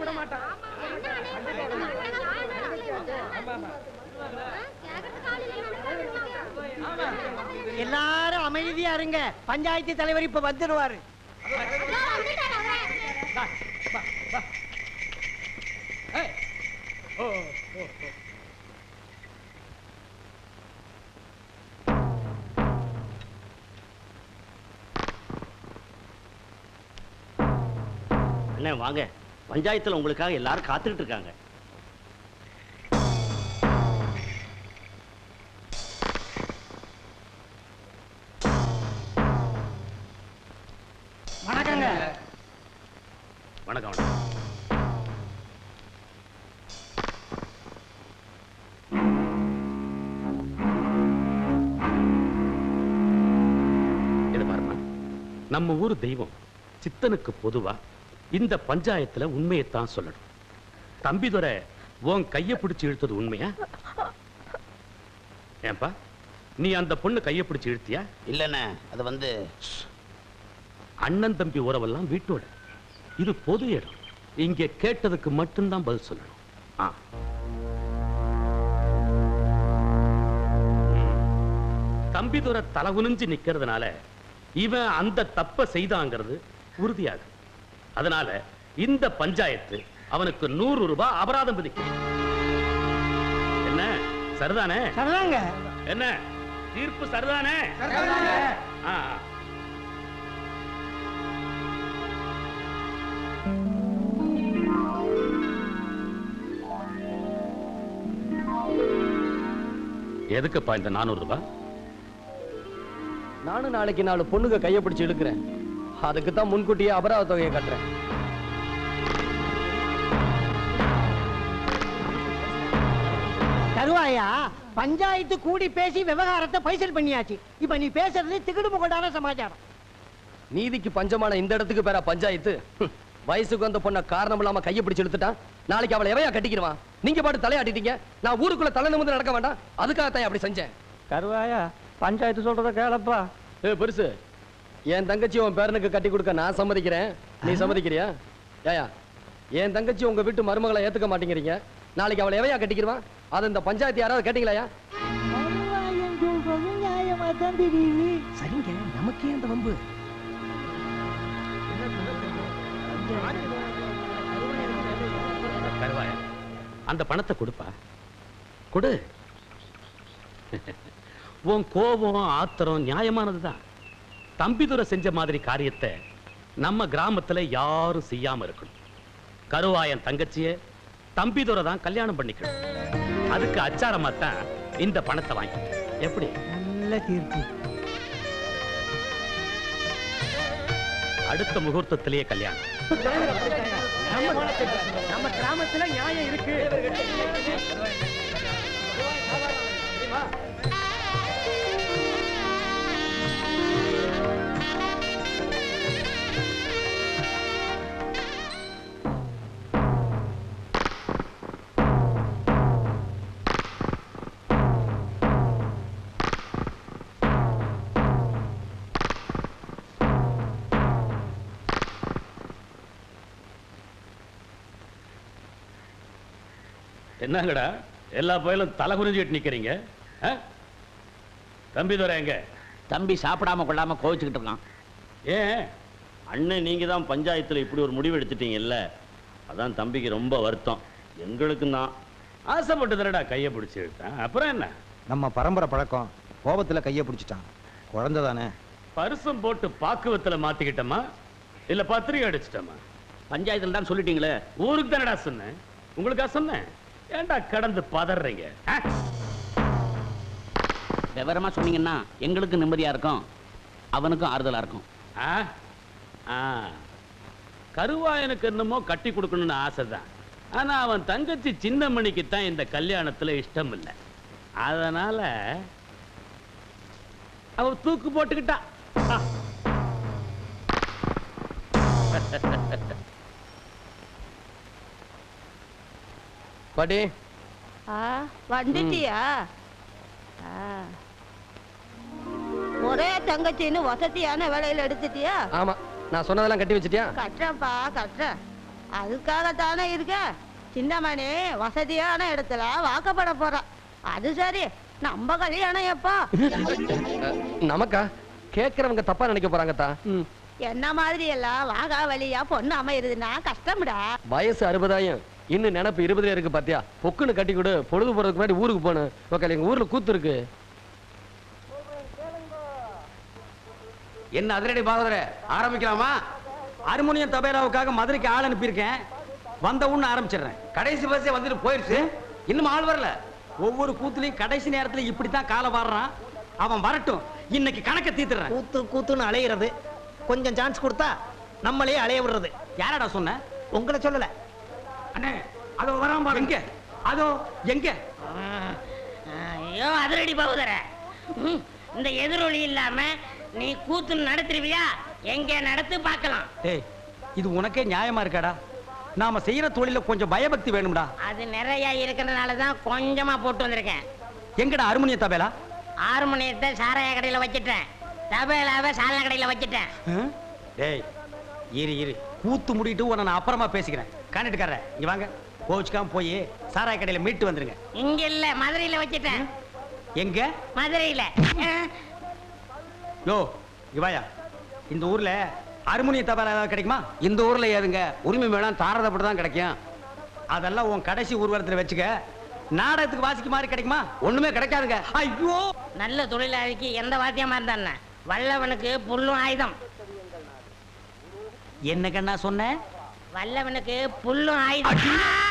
விட மாட்டான் எல்லாரும் அமைதியா இருங்க. பஞ்சாயத்து தலைவர் இப்ப வந்துடுவாரு. அண்ணே வாங்க. பஞ்சாயத்துல உங்களுக்காக எல்லாரும் காத்துக்கிட்டு இருக்காங்க. வணக்கங்க. வணக்கம் வணக்கம். நம்ம ஊர் தெய்வம். சித்தனுக்கு பொதுவா இந்த பஞ்சாயத்துல உண்மையைத்தான் சொல்லணும். தம்பிதுரை உன் கைய பிடிச்சு இழுத்தது உண்மையா? ஏன்பா நீ அந்த பொண்ணு கைய பிடிச்சு இழுத்தியா? இல்லண்ணே அது வந்து அண்ணன் தம்பி உறவெல்லாம் வீட்டோட. இது பொது இடம். இங்க கேட்டதுக்கு மட்டும்தான் பதில் சொல்லணும். ஆ. தம்பிதுரை தலை குனிஞ்சு நிக்கிறதுனால இவன் அந்த தப்ப செய்தாங்கிறது உறுதியாகும் அதனால இந்த பஞ்சாயத்து அவனுக்கு நூறு ரூபாய் அபராதம் விதிக்கும். என்ன? சரிதானே? சரிதாங்க. என்ன? தீர்ப்பு சரிதானே. எதுக்குப்பா இந்த நானூறு ரூபாய் நானும் நாளைக்கு நாலு பொண்ணுங்க கையை பிடிச்சு இழுக்கிறேன். அதுக்கு தான் முன்கூட்டியே அபராத தொகையை கட்டுறேன். கருவாயா பஞ்சாயத்து கூடி பேசி விவகாரத்தை பைசல் பண்ணியாச்சு. இப்ப நீ பேசுறது திகுடு முகடான சமாச்சாரம். நீதிக்கு பஞ்சமான இந்த இடத்துக்கு பேரா பஞ்சாயத்து? வயசுக்கு வந்த பொண்ண காரணம் இல்லாம கையை பிடிச்சு இழுத்துட்டான். நாளைக்கு அவளை எவையா கட்டிக்கிடுவான்? நீங்க பாட்டு தலையாட்டிட்டீங்க. நான் ஊருக்குள்ள தலை நிமிர்ந்து நடக்க வேண்டாம். அதுக்காகத்தான் அப்படி செஞ்சேன். கருவாயா பஞ்சாயத்து சொல்றத கேளப்பா. ஏ பெருசு என் தங்கச்சி உன் பேரனுக்கு கட்டி கொடுக்க நான் சம்மதிக்கிறேன். நீ சம்மதிக்கிறியா? ஏயா என் தங்கச்சி உங்க வீட்டு மருமகளை ஏத்துக்க மாட்டேங்கிறீங்க. நாளைக்கு அவளை எவையா கட்டிக்கிடுவான்? அது இந்த பஞ்சாயத்து யாராவது கேட்டீங்களாயா சரிங்க நமக்கே அந்த வம்பு. அந்த பணத்தை கொடுப்பா. கொடு. உன் கோபம் ஆத்திரம் நியாயமானதுதான். தம்பிதுரை செஞ்ச மாதிரி காரியத்தை நம்ம கிராமத்துல யாரும் செய்யாம இருக்கணும். கருவாயன் தங்கச்சிய தம்பிதுரை தான் கல்யாணம் பண்ணிக்கணும். அதுக்கு அச்சாரமா தான் இந்த பணத்தை வாங்கிட்டேன் எப்படி? நல்ல தீர்ப்பு அடுத்த முகூர்த்தத்திலேயே கல்யாணம். நம்ம நம்ம கிராமத்துல நியாயம் இருக்கு. என்னங்கடா? எல்லா பயலும் தலை குனிஞ்சிட்டு நிக்கிறீங்க? ஆ? தம்பிதுரை எங்க? தம்பி சாப்பிடாம கொள்ளாம கோவிச்சுக்கிட்டு இருக்கான். ஏன்? அண்ணன் நீங்க தான் பஞ்சாயத்துல இப்படி ஒரு முடிவு எடுத்துட்டீங்கல்ல? அதான் தம்பிக்கு ரொம்ப வருத்தம். எங்களுக்கும் தான். ஆசைப்பட்டு தரடா கையை பிடிச்சி அப்புறம் என்ன? நம்ம பரம்பரை பழக்கம் கோபத்துல கைய பிடிச்சிட்டான். குழந்தை தானே. பரிசம் போட்டு பாக்குவத்துல மாத்திக்கிட்டோமா? இல்ல பத்திரிகை அடிச்சிட்டோமா? பஞ்சாயத்துல தான் சொல்லிட்டீங்களே. ஊருக்கு தானடா சொன்னேன். உங்களுக்கா சொன்னேன்? ஏன்டா கடந்து பதறீங்க? விவரமா சொன்னீங்கன்னா எங்களுக்கு நிம்மதியா இருக்கும். அவனுக்கும் ஆறுதலா இருக்கும். கருவாயனுக்கு என்னமோ கட்டி கொடுக்கணும்னு ஆசைதான். ஆனா அவன் தங்கச்சி சின்னமணிக்கு தான் இந்த கல்யாணத்துல இஷ்டம் இல்லை அதனால அவ தூக்கு போட்டுக்கிட்டா. பாட்டி. ஆ வந்துட்டியா? ஆ. ஒரே தங்கச்சின்னு வசதியான வேலையில எடுத்துட்டியா? ஆமா நான் சொன்னதெல்லாம் கட்டி வச்சிட்டியா? கட்டுறேன்ப்பா கட்டுறேன் அதுக்காகத்தானே இருக்க? சின்னமணி வசதியான இடத்துல வாக்கப்பட போறான் அது சரி நம்ம கல்யாணம் எப்போ? நமக்கா? கேட்கறவங்க தப்பா நினைக்க போறாங்கத்தா. என்ன மாதிரி எல்லாம் வாகா வழியா பொண்ணு அமையுதுன்னா கஷ்டம்டா. வயசு அறுபதாயிரம். இன்னும் நினப்பு இருபதுல இருக்கு பாத்தியா? பொக்குன்னு கட்டி கொடு பொழுது போறதுக்கு முன்னாடி ஊருக்கு போகணும் ஓகே எங்க ஊர்ல கூத்து இருக்கு. என்ன அதிரடி பாகவதர? ஆரம்பிக்கலாமா? ஹார்மோனியம் தபேலாவுக்காக மதுரைக்கு ஆள் அனுப்பியிருக்கேன். வந்த உடனே ஆரம்பிச்சிடுறேன். கடைசி பஸ்ஸே வந்துட்டு போயிடுச்சு இன்னும் ஆள் வரல. ஒவ்வொரு கூத்துலையும் கடைசி நேரத்துல இப்படித்தான் காலை வாடுறான் அவன் வரட்டும். இன்னைக்கு கணக்க தீத்துறேன் கூத்து கூத்துன்னு அலையிறது. கொஞ்சம் சான்ஸ் கொடுத்தா நம்மளே அலைய விடுறது. யாரடா சொன்ன? உங்களை சொல்லல. அண்ணே அதோ வராம பாரு எங்க? அதோ எங்க? ஐயோ அதிரடி பகுதர இந்த எதிரொலி இல்லாம நீ கூத்து நடத்துருவியா? எங்க நடத்து பார்க்கலாம். டேய் இது உனக்கே நியாயமா இருக்காடா? நாம செய்யற தொழில கொஞ்சம் பயபக்தி வேணும்டா. அது நிறைய இருக்கிறதுனால தான் கொஞ்சமா போட்டு வந்திருக்கேன். எங்கடா ஹார்மோனிய தபேலா? ஆறு மணியத்தை சாராய கடையில வச்சிட்டேன். தபேலாவை சாராய கடையில வச்சிட்டேன்? டேய் இரு இரு. கூத்து முடிட்டு உன்னை நான் அப்புறமா பேசிக்கிறேன். காண்டிட்டுக்காரர் இங்க வாங்க. கோச்சுக்காம போய் சாராய கடையில மீட்டு வந்துருங்க. இங்க இல்ல மதுரையில வச்சிட்டேன். எங்க? மதுரையில. யோ இவாயா இந்த ஊர்ல அருமுனிய தபால் ஏதாவது கிடைக்குமா? இந்த ஊர்ல ஏதுங்க? உரிமை மேளம் தாரதப்பட்டு தான் கிடைக்கும். அதெல்லாம் உன் கடைசி ஊர்வலத்துல வச்சுக்க. நாடகத்துக்கு வாசிக்க மாதிரி கிடைக்குமா? ஒண்ணுமே கிடைக்காதுங்க. ஐயோ! நல்ல தொழிலாளிக்கு எந்த வாத்தியமா இருந்தா வல்லவனுக்கு புல்லும் ஆயுதம். என்ன கண்ணா சொன்ன? வல்லவனுக்கு புல்லும் ஆயுதம்.